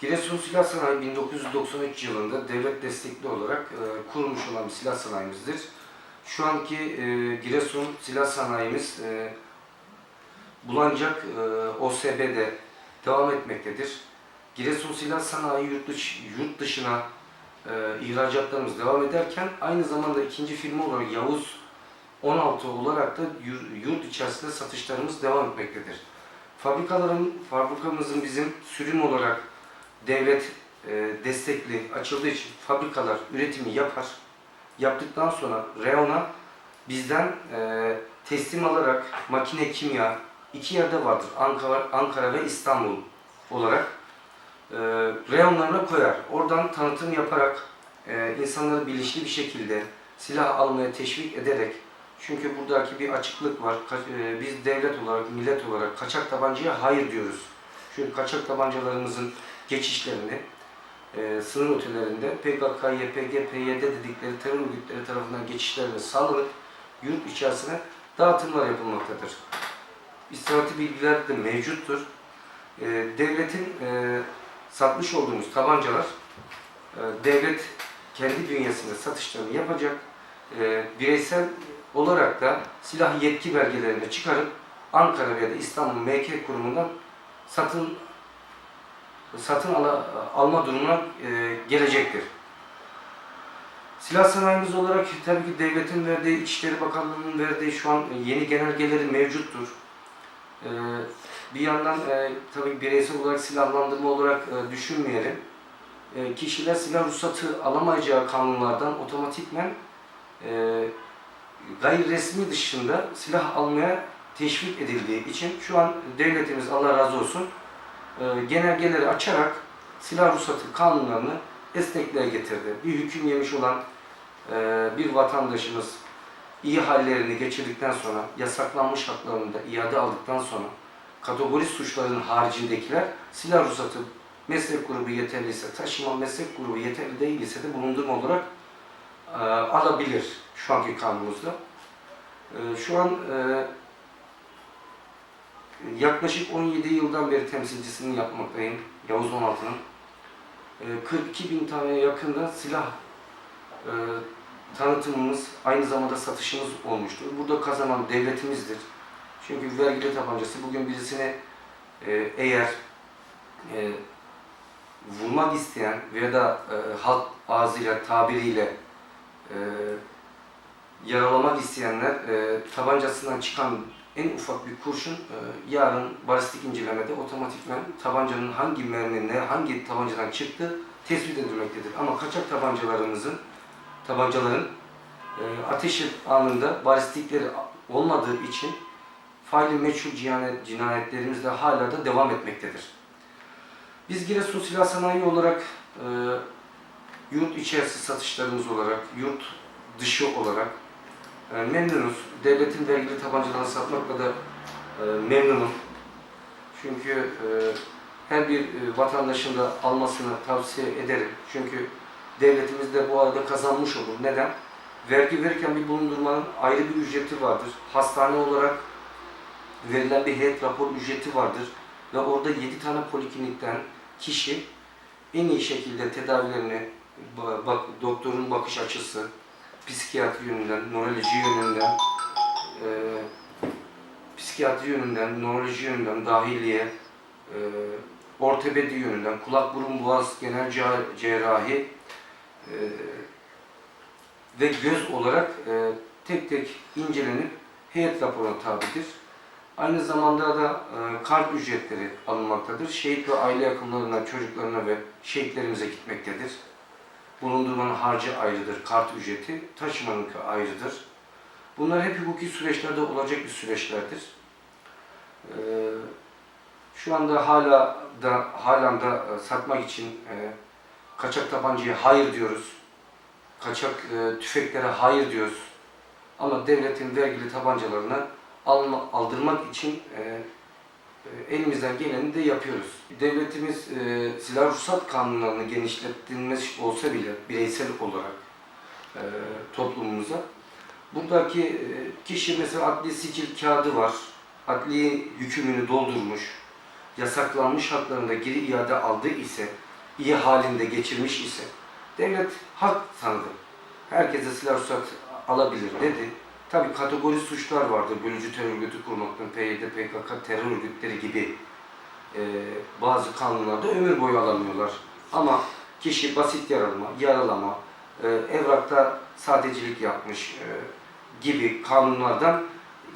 Giresun Silah Sanayi 1993 yılında devlet destekli olarak e, kurulmuş olan bir silah sanayimizdir. Şu anki e, Giresun Silah Sanayimiz e, Bulancak e, OSB'de devam etmektedir. Giresun Silah Sanayi yurt, dışı, yurt dışına e, ihracatlarımız devam ederken aynı zamanda ikinci firma olarak Yavuz 16 olarak da yur- yurt içerisinde satışlarımız devam etmektedir. Fabrikaların, fabrikamızın bizim sürüm olarak devlet e, destekli açıldığı için fabrikalar üretimi yapar. Yaptıktan sonra reyona bizden e, teslim alarak makine kimya iki yerde vardır. Ankara, Ankara ve İstanbul olarak e, reyonlarına koyar. Oradan tanıtım yaparak e, insanları bilinçli bir şekilde silah almaya teşvik ederek çünkü buradaki bir açıklık var. Ka- e, biz devlet olarak, millet olarak kaçak tabancaya hayır diyoruz. Çünkü kaçak tabancalarımızın geçişlerini e, sınır ötelerinde PKK, YPG, PYD dedikleri terör örgütleri tarafından geçişlerini sağlanıp yurt içerisine dağıtımlar yapılmaktadır. İstihbaratı bilgiler de mevcuttur. E, devletin e, satmış olduğumuz tabancalar e, devlet kendi bünyesinde satışlarını yapacak. E, bireysel olarak da silah yetki belgelerini çıkarıp Ankara veya da İstanbul MK kurumundan satın satın ala- alma durumuna e, gelecektir. Silah sanayimiz olarak tabii ki devletin verdiği, İçişleri Bakanlığı'nın verdiği şu an yeni genelgeleri mevcuttur. E, bir yandan e, tabii bireysel olarak silahlandırma olarak e, düşünmeyelim. E, kişiler silah ruhsatı alamayacağı kanunlardan otomatikmen e, gayri resmi dışında silah almaya teşvik edildiği için şu an devletimiz Allah razı olsun genelgeleri açarak silah ruhsatı kanunlarını esnekliğe getirdi. Bir hüküm yemiş olan e, bir vatandaşımız iyi hallerini geçirdikten sonra, yasaklanmış haklarını da iade aldıktan sonra kategori suçların haricindekiler silah ruhsatı meslek grubu yeterliyse, taşıma meslek grubu yeterli değil ise de bulundurma olarak e, alabilir şu anki kanunumuzda. E, şu an e, yaklaşık 17 yıldan beri temsilcisini yapmaktayım Yavuz 16'nın. E, 42 bin taneye yakında silah e, tanıtımımız, aynı zamanda satışımız olmuştur. Burada kazanan devletimizdir. Çünkü vergili tabancası bugün birisine e, eğer e, vurmak isteyen veya da e, halk ağzıyla, tabiriyle e, yaralamak isteyenler e, tabancasından çıkan en ufak bir kurşun e, yarın balistik incelemede otomatikmen tabancanın hangi mermi ne hangi tabancadan çıktı tespit edilmektedir. Ama kaçak tabancalarımızın tabancaların e, ateş anında balistikleri olmadığı için faili meçhul cinayet, cinayetlerimiz de hala da devam etmektedir. Biz Giresun Silah Sanayi olarak e, yurt içerisi satışlarımız olarak, yurt dışı olarak memnunuz. Devletin vergili tabancalarını satmakla da e, memnunum. Çünkü e, her bir e, vatandaşın da almasını tavsiye ederim. Çünkü devletimiz de bu arada kazanmış olur. Neden? Vergi verirken bir bulundurmanın ayrı bir ücreti vardır. Hastane olarak verilen bir heyet rapor ücreti vardır. Ve orada 7 tane poliklinikten kişi en iyi şekilde tedavilerini, ba- bak, doktorun bakış açısı, psikiyatri yönünden, nöroloji yönünden, e, psikiyatri yönünden, nöroloji yönünden, dahiliye, e, ortopedi yönünden, kulak burun boğaz genel cer- cerrahi e, ve göz olarak e, tek tek incelenip heyet raporuna tabidir. Aynı zamanda da e, kart ücretleri alınmaktadır. Şehit ve aile yakınlarına, çocuklarına ve şehitlerimize gitmektedir. Bulundurmanın harcı ayrıdır, kart ücreti, taşımanınki ayrıdır. Bunlar hep hukuki süreçlerde olacak bir süreçlerdir. E, şu anda hala da halen da e, satmak için e, kaçak tabancaya hayır diyoruz. Kaçak e, tüfeklere hayır diyoruz. Ama devletin vergili tabancalarına alma, aldırmak için e, elimizden geleni de yapıyoruz. Devletimiz e, silah ruhsat kanunlarını genişletilmesi olsa bile bireysel olarak e, toplumumuza buradaki e, kişi mesela adli sicil kağıdı var. Adli hükümünü doldurmuş, yasaklanmış haklarında geri iade aldığı ise iyi halinde geçirmiş ise devlet hak tanıdı. Herkese silah ruhsat alabilir dedi. Tabi kategori suçlar vardır. Bölücü terör örgütü kurmaktan, PYD, PKK terör örgütleri gibi e, bazı kanunlarda ömür boyu alamıyorlar. Ama kişi basit yaralama, yaralama, e, evrakta sadecilik yapmış e, gibi kanunlardan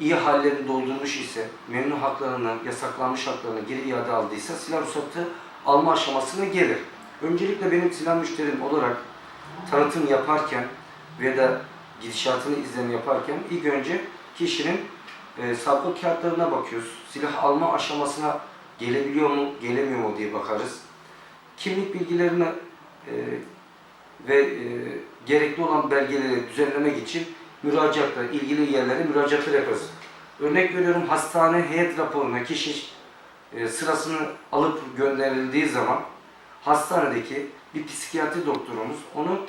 iyi hallerini doldurmuş ise, memnun haklarını, yasaklanmış haklarını geri iade aldıysa silah ruhsatı alma aşamasına gelir. Öncelikle benim silah müşterim olarak tanıtım yaparken ve da gidişatını izlem yaparken ilk önce kişinin e, sabık kağıtlarına bakıyoruz. Silah alma aşamasına gelebiliyor mu, gelemiyor mu diye bakarız. Kimlik bilgilerini e, ve e, gerekli olan belgeleri düzenlemek için müracaatlar, ilgili yerlere müracaatlar yaparız. Örnek veriyorum hastane heyet raporuna kişi e, sırasını alıp gönderildiği zaman hastanedeki bir psikiyatri doktorumuz onu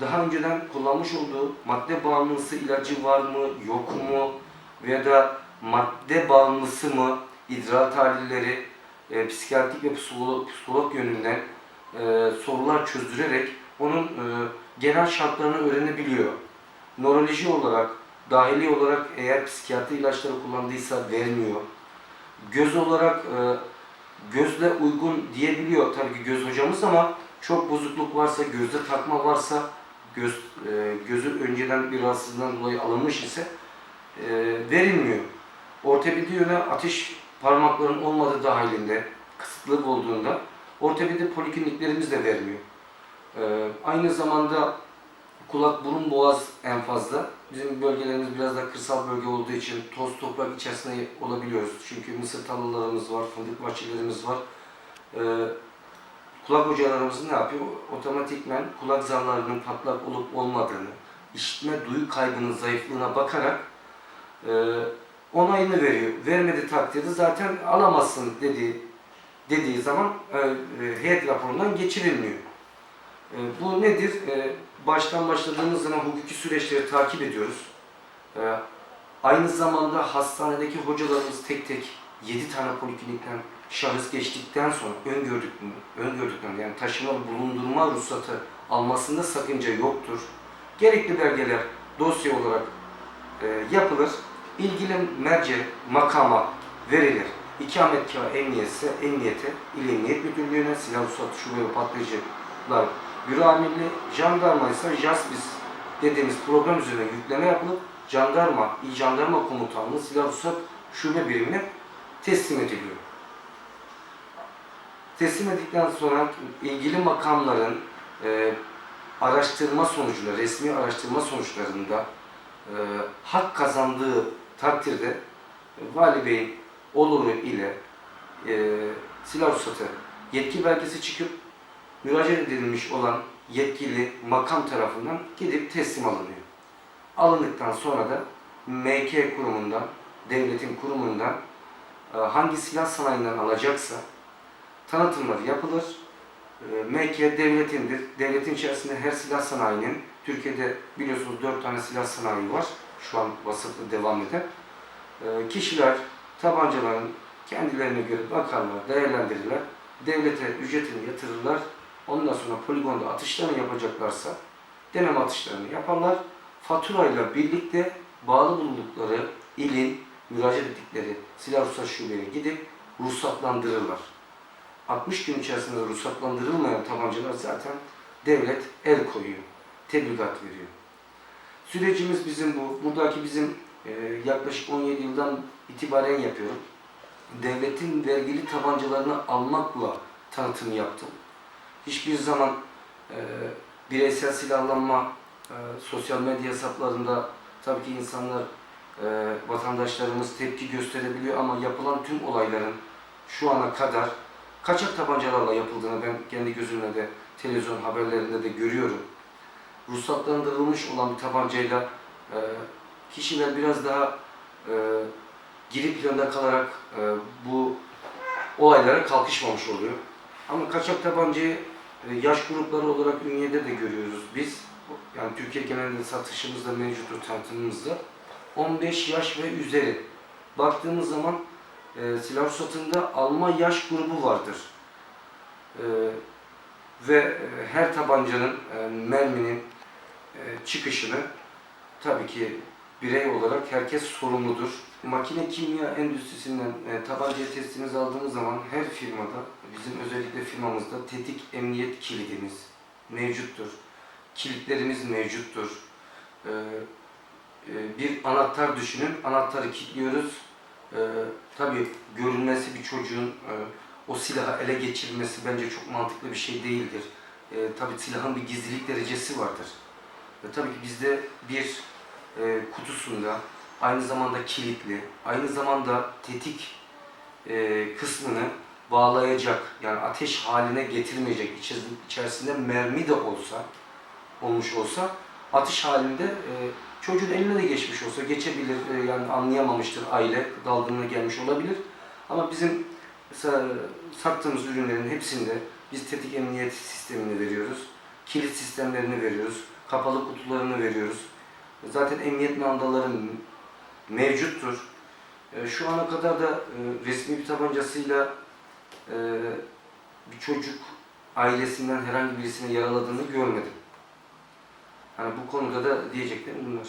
daha önceden kullanmış olduğu madde bağımlısı ilacı var mı, yok mu veya da madde bağımlısı mı, idrar tahlilleri, e, psikiyatrik ve psikolog, psikolog yönünden e, sorular çözdürerek onun e, genel şartlarını öğrenebiliyor. Nöroloji olarak, dahili olarak eğer psikiyatri ilaçları kullandıysa vermiyor. Göz olarak e, gözle uygun diyebiliyor tabii ki göz hocamız ama çok bozukluk varsa, gözde takma varsa, göz e, gözü önceden bir rahatsızlığından dolayı alınmış ise e, verilmiyor. Ortopedi yöne atış parmakların olmadığı dahilinde, kısıtlık olduğunda ortopedi polikliniklerimiz de vermiyor. E, aynı zamanda kulak, burun, boğaz en fazla. Bizim bölgelerimiz biraz da kırsal bölge olduğu için toz toprak içerisinde olabiliyoruz. Çünkü mısır tarlalarımız var, fındık bahçelerimiz var. E, kulak hocalarımız ne yapıyor? Otomatikmen kulak zarlarının patlak olup olmadığını, işitme duyu kaybının zayıflığına bakarak e, onayını veriyor. Vermedi takdirde zaten alamazsın dediği dediği zaman e, e, heyet raporundan geçirilmiyor. E, bu nedir? E, baştan başladığımız zaman hukuki süreçleri takip ediyoruz. E, aynı zamanda hastanedeki hocalarımız tek tek 7 tane poliklinikten şahıs geçtikten sonra öngördük öngördükten yani taşıma bulundurma ruhsatı almasında sakınca yoktur. Gerekli belgeler dosya olarak e, yapılır. İlgili merci makama verilir. İkametgah emniyetse emniyete, il emniyet müdürlüğüne, silah ruhsatı şube ve patlayıcılar büro amirliği, jandarma ise JASBİS dediğimiz program üzerine yükleme yapılıp jandarma, il jandarma komutanlığı silah ruhsat şube birimine teslim ediliyor. Teslim edildikten sonra ilgili makamların e, araştırma sonucunda, resmi araştırma sonuçlarında e, hak kazandığı takdirde e, Vali Bey'in oluru ile e, silah ruhsatı yetki belgesi çıkıp müracaat edilmiş olan yetkili makam tarafından gidip teslim alınıyor. Alındıktan sonra da MK kurumundan, devletin kurumundan e, hangi silah sanayinden alacaksa tanıtımları yapılır. E, MK devletindir. Devletin içerisinde her silah sanayinin, Türkiye'de biliyorsunuz dört tane silah sanayi var. Şu an vasıflı devam eden. E, Kişiler tabancaların kendilerine göre bakarlar, değerlendirirler. Devlete ücretini yatırırlar. Ondan sonra poligonda atışlarını yapacaklarsa deneme atışlarını yaparlar. Faturayla birlikte bağlı bulundukları ilin müracaat ettikleri silah ruhsat şubeye gidip ruhsatlandırırlar. 60 gün içerisinde ruhsatlandırılmayan tabancalar zaten devlet el koyuyor, tebligat veriyor. Sürecimiz bizim bu. Buradaki bizim e, yaklaşık 17 yıldan itibaren yapıyorum. Devletin vergili tabancalarını almakla tanıtım yaptım. Hiçbir zaman e, bireysel silahlanma, e, sosyal medya hesaplarında tabii ki insanlar, e, vatandaşlarımız tepki gösterebiliyor ama yapılan tüm olayların şu ana kadar kaçak tabancalarla yapıldığını ben kendi gözümle de televizyon haberlerinde de görüyorum. Ruhsatlandırılmış olan bir tabancayla e, kişiler biraz daha e, geri planda kalarak e, bu olaylara kalkışmamış oluyor. Ama kaçak tabancayı e, yaş grupları olarak Ünye'de de görüyoruz biz. Yani Türkiye genelinde satışımızda mevcuttur tanıtımımızda. 15 yaş ve üzeri. Baktığımız zaman e, silah ruhsatında alma yaş grubu vardır. E, ve her tabancanın, e, merminin e, çıkışını tabii ki birey olarak herkes sorumludur. Makine kimya endüstrisinden e, tabanca testinizi aldığınız zaman her firmada, bizim özellikle firmamızda tetik emniyet kilidimiz mevcuttur. Kilitlerimiz mevcuttur. E, e, bir anahtar düşünün, anahtarı kilitliyoruz. E, tabii görünmesi bir çocuğun e, o silahı ele geçirmesi bence çok mantıklı bir şey değildir. E, tabii silahın bir gizlilik derecesi vardır. Ve tabii ki bizde bir e, kutusunda aynı zamanda kilitli, aynı zamanda tetik e, kısmını bağlayacak, yani ateş haline getirmeyecek, içeris- içerisinde mermi de olsa, olmuş olsa, atış halinde e, çocuğun eline de geçmiş olsa geçebilir, e, yani anlayamamıştır aile, dalgınlığa gelmiş olabilir. Ama bizim mesela sattığımız ürünlerin hepsinde biz tetik emniyet sistemini veriyoruz, kilit sistemlerini veriyoruz, kapalı kutularını veriyoruz. Zaten emniyet mandaları mevcuttur. E, Şu ana kadar da e, resmi bir tabancasıyla bir çocuk ailesinden herhangi birisine yaraladığını görmedim. Hani bu konuda da diyeceklerim bunlar.